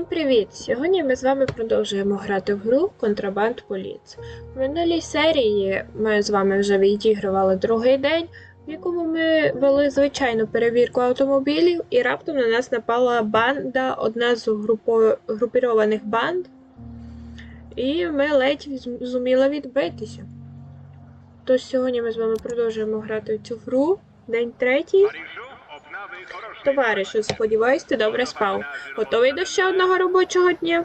Всім привіт! Сьогодні ми з вами продовжуємо грати в гру Контрабанд Поліц. В минулій серії ми з вами вже відігрували другий день, в якому ми вели звичайну перевірку автомобілів, і раптом на нас напала банда, одна з групо... групірованих банд, і ми ледь зуміли відбитися. Тож сьогодні ми з вами продовжуємо грати в цю гру. День третій. Товаришу, сподіваюсь, ти добре спав. Готовий до ще одного робочого дня?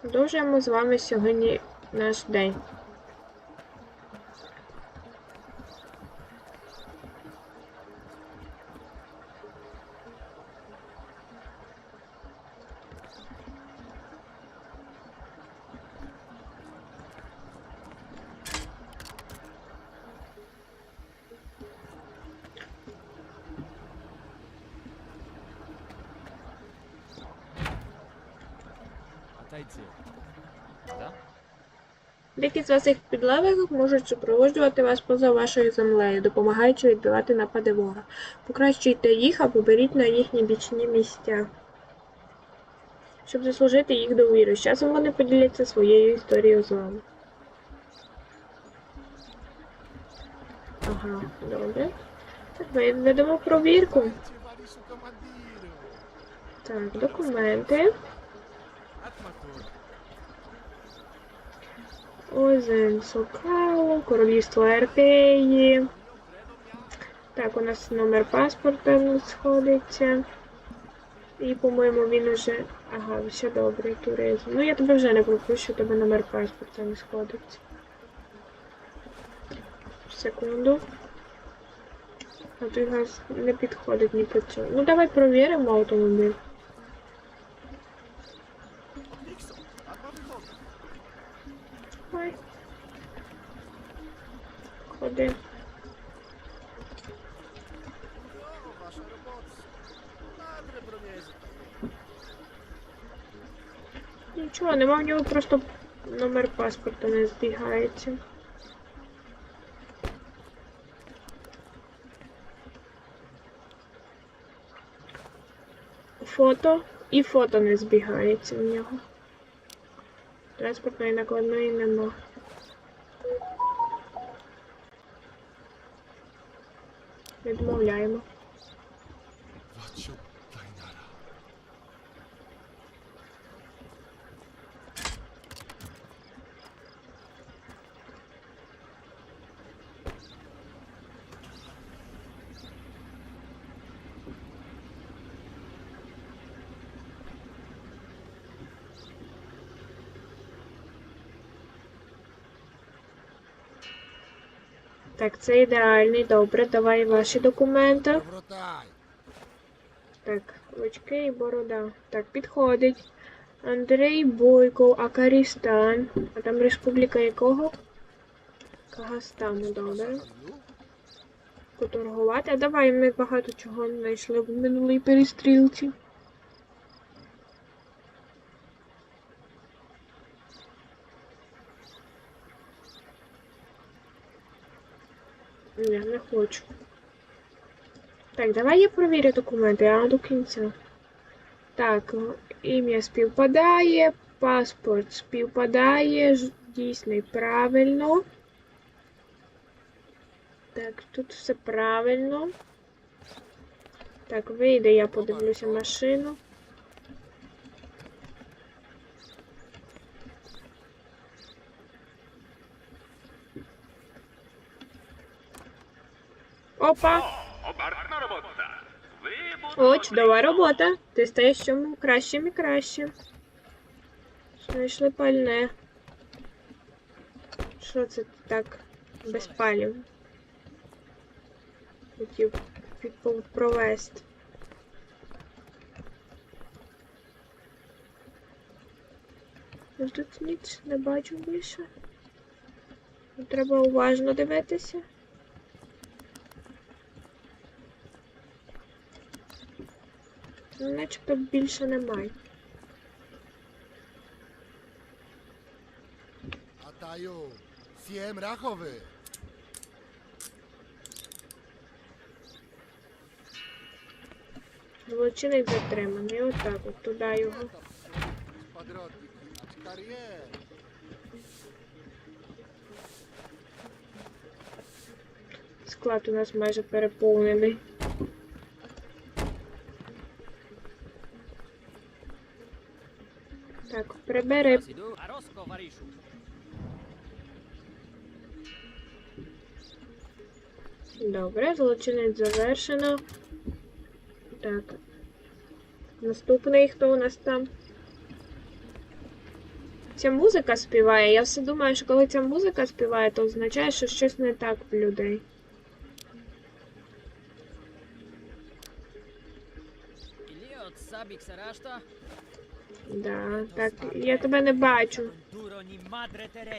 Продовжуємо з вами сьогодні наш день. Деякі з вас їх підлеглих можуть супроводжувати вас поза вашою землею, допомагаючи відбивати напади ворога. Покращуйте їх або беріть на їхні бічні місця. Щоб заслужити їх довіру. З часом вони поділяться своєю історією з вами. Ага, добре. Так, ми ведемо провірку. Так, документи. От мотора. Озен Сокау, Королівство Артеї. Так, у нас номер паспорта сходиться. І, по-моєму, він уже. Ага, все добре, туризм. Ну я тебе вже не пропущу, тебе номер паспорта не сходиться. Секунду. А той газ не підходить ні по цьому. Ну давай провіримо автомобіль. Ходи. О, ваша работа. Надо бронезить. Нічого, нема в нього просто номер паспорта не збігається. Фото і фото не збігається в нього. Транспортної накладної нема. Punya. Так, це ідеальний. Добре, давай ваші документи. Так, очки і борода. Так, підходить. Андрей Бойко, Акарістан. А там республіка якого? Кагастану, добре. Поторгувати. А давай ми багато чого знайшли в минулій перестрілці. Ні, не хочу. Так, давай я провірю документи, а до кінця. Так, ім'я співпадає, паспорт співпадає, дійсний правильно. Так, тут все правильно. Так, вийде, я подивлюся машину. Опа! О, чудова робота. Ти стаєш чому кращим і кращим. Знайшли пальне. Що це так без палів? Хотів провести. Тут ніч не бачу більше. Треба уважно дивитися. Начебто більше немає. Ataju. Siem rachowy. Злочинець затриманий. Отак, от туди його. Склад у нас майже переповнений. Прибери. Добре, злочинець завершено. Так. Наступний, хто у нас там? Ця музика співає. Я все думаю, що коли ця музика співає, то означає, що щось не так в людей. Sabik, Saraszta? Да, так, я тебе не бачу.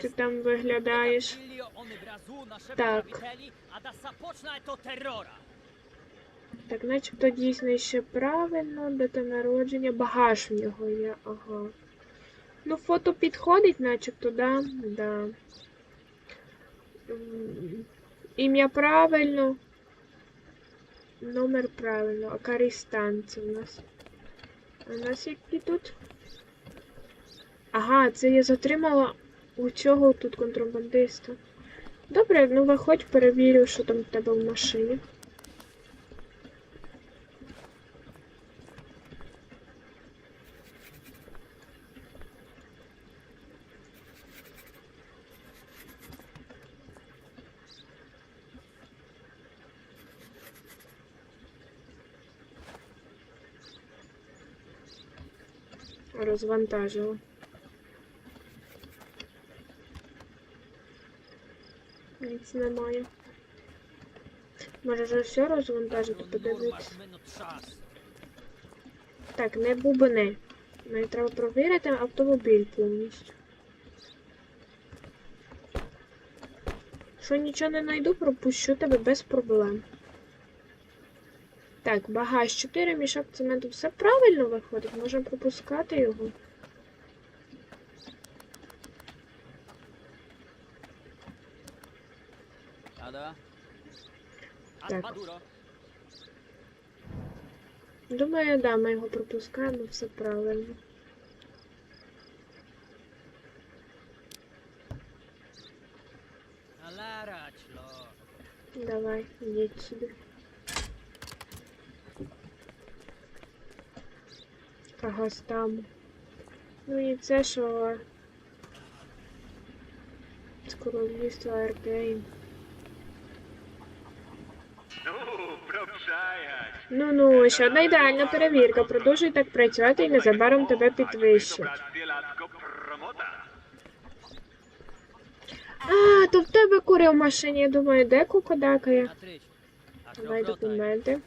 Ти там виглядаєш. Terrora. Так, начебто дійсно ще правильно, дата народження, багаж в нього є, ага. Ну, фото підходить, начебто, да? Да. Ім'я правильно. Номер правильно. А Карістан це у нас. А у нас які тут? Ага, це я затримала у цього тут контрабандиста. Добре, ну виходь, перевірю, що там в тебе в машині. Розвантажила. Nic немає. Може вже все розвантажити, подивитися. Так, не бубни. Мені треба провірити автомобіль повністю. Що нічого не знайду, пропущу тебе без проблем. Так, багаж 4, мішок цементу. Все правильно виходить, можемо пропускати його. Tak. Maduro. Думаю, да, ми його пропускаємо, все правильно. Давай, йдіть сюди. Ага, там. Ну і це що. З королівства Аркейн. Ну, пропшаять. Ну ну, ще одна ідеальна перевірка. Продовжуй так працювати і незабаром тебе підвищать. А, то в тебе кури в машині. Я думаю, де кукодакає? Давай документи.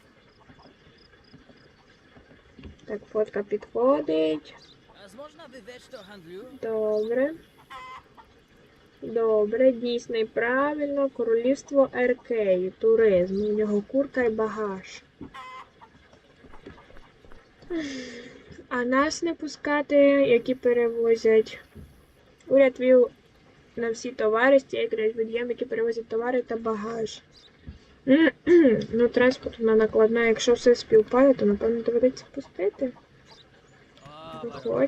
Так, фотка підходить. Добре. Добре, дійсно і правильно. Королівство Еркеї, туризм. У нього курка і багаж. А нас не пускати, які перевозять. Уряд вів на всі товари з цієї країни водіям, які перевозять товари та багаж. ну, транспортна накладна, якщо все співпає, то напевно доведеться пустити. O,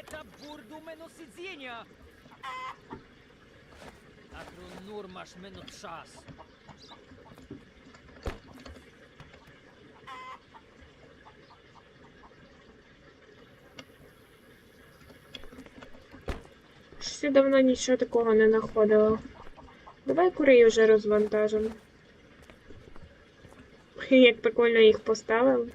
Нета бурду мену сидзения. Акру нур маш мену час. Щось я давно нічого такого не знаходила. Давай курей вже розвантажимо. Як прикольно їх поставили.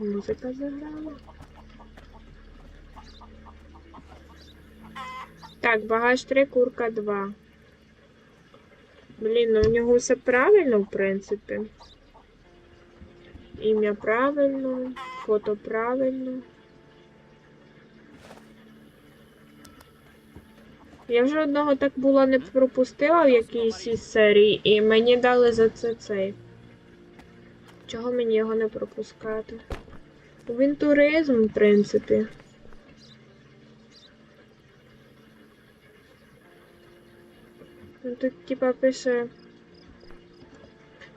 Музика заграла. Так, багаж 3, курка 2. Блін, ну у нього все правильно, в принципі. Ім'я правильно, фото правильно. Я вже одного так було не пропустила в якійсь із серій, і мені дали за це цей. Чого мені його не пропускати? Він туризм, в принципі. Ну, Тут типа пише.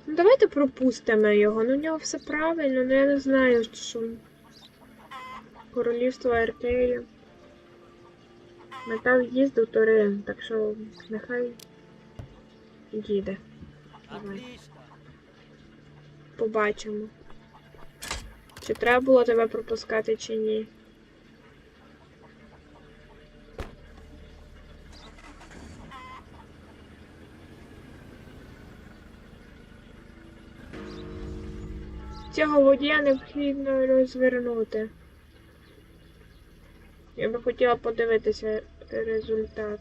Ну давайте пропустимо його. Ну у нього все правильно, ну я не знаю, що. Королівство Аркелі. Метал їздив Турин, так що нехай їде. Давай. Побачимо. Чи треба було тебе пропускати, чи ні. Цього водія необхідно розвернути. Я би хотіла подивитися результат.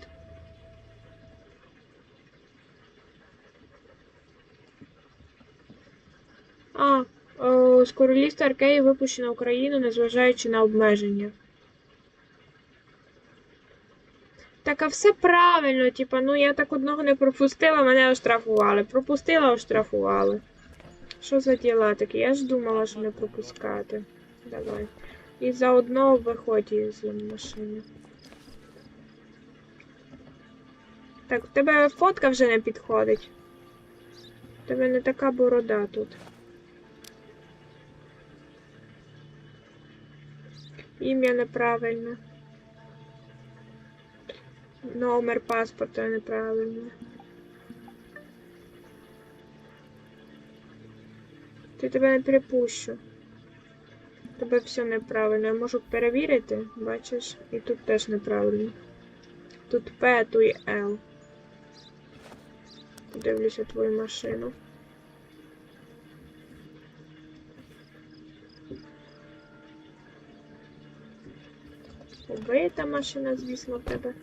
А, з королівства Аркеї випущено в Україну, незважаючи на обмеження. Так, а все правильно, типа, ну я так одного не пропустила, мене оштрафували. Пропустила, оштрафували. Що за діла такі? Я ж думала, що не пропускати. Давай. І заодно виходь із машини. Так, в тебе фотка вже не підходить. В тебе не така борода тут. Ім'я неправильне. Номер паспорта неправильний. Ти тебе не припущу. Тебе все неправильно. Я можу перевірити, бачиш, і тут теж неправильно. Тут П, тут і Л. Подивлюся твою машину. Побита машина, звісно, в тебе.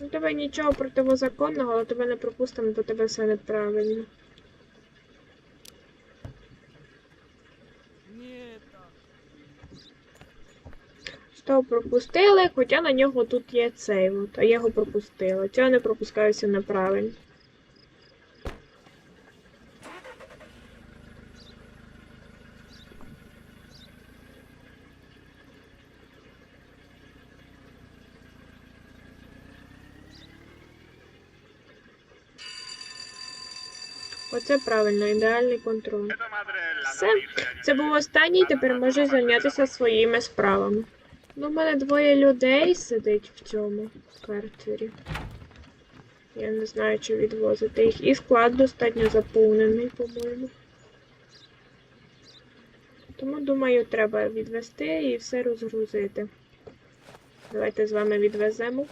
Ну, тебе нічого противозаконного, але тебе не пропустимо, бо тебе все неправильно. Ні, так. Що пропустили, хоча на нього тут є цей, от, а я його пропустила. Цього не пропускаюся неправильно. Оце правильно, ідеальний контроль. Все, це був останній, тепер можу зайнятися своїми справами. Ну, в мене двоє людей сидить в цьому картері. Я не знаю, чи відвозити їх. І склад достатньо заповнений, по-моєму. Тому, думаю, треба відвести і все розгрузити. Давайте з вами відвеземо.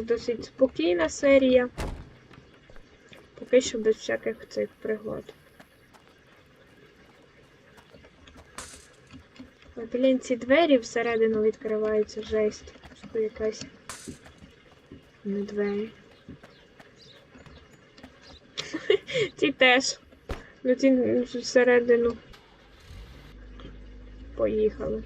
Нас досить спокійна серія. Поки що без всяких цих пригод. Блін, ці двері всередину відкриваються жесть. Що якась не двері. ті теж. Ну ті ну, всередину. Поїхали.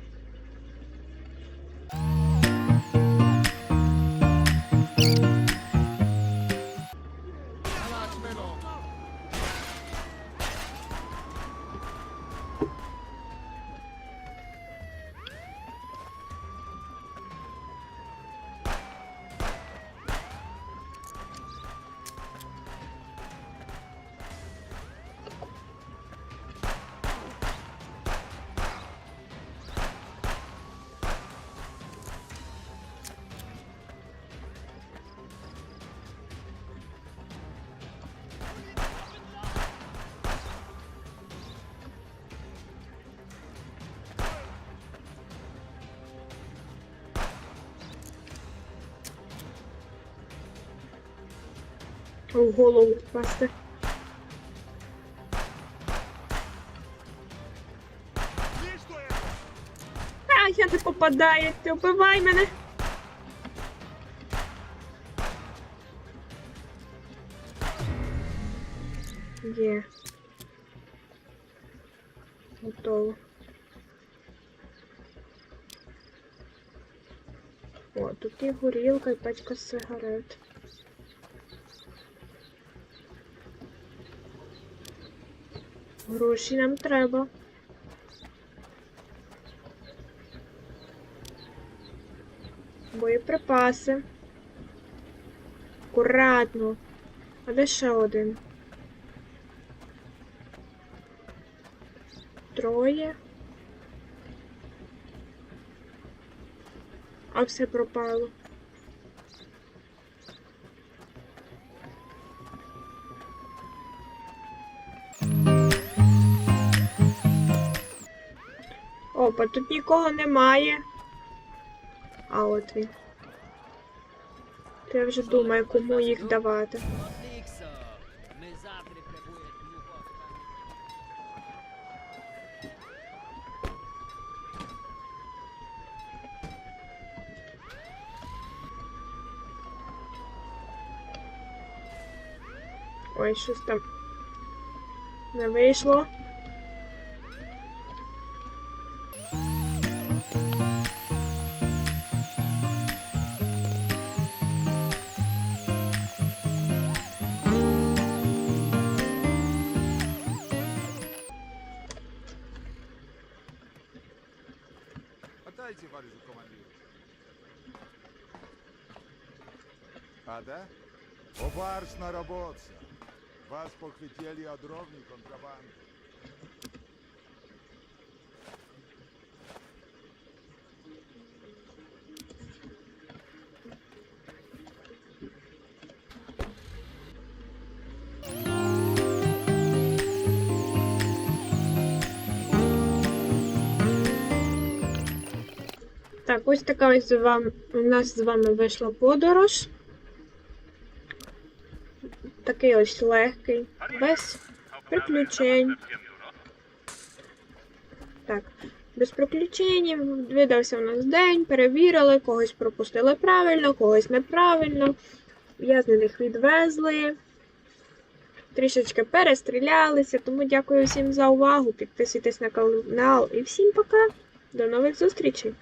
В голову впасти. А, я не попадаю, ти вбивай мене. Є. Готово. О, тут і горілка, і пачка сигарет. Гроші нам треба. Боєприпаси. Акуратно. А де ще один? Троє. А все пропало. Опа, тут нікого немає. А от він. Я вже думаю, кому їх давати. Ой, щось там не вийшло. Отдайте вализу командиру. А, да? О, барс работа. Вас похитили о дровни Так, ось така ось вам, у нас з вами вийшла подорож. Такий ось легкий, без приключень. Так, без приключень. Видався у нас день, перевірили, когось пропустили правильно, когось неправильно. В'язнених відвезли. Трішечки перестрілялися. Тому дякую всім за увагу. Підписуйтесь на канал і всім пока. До нових зустрічей!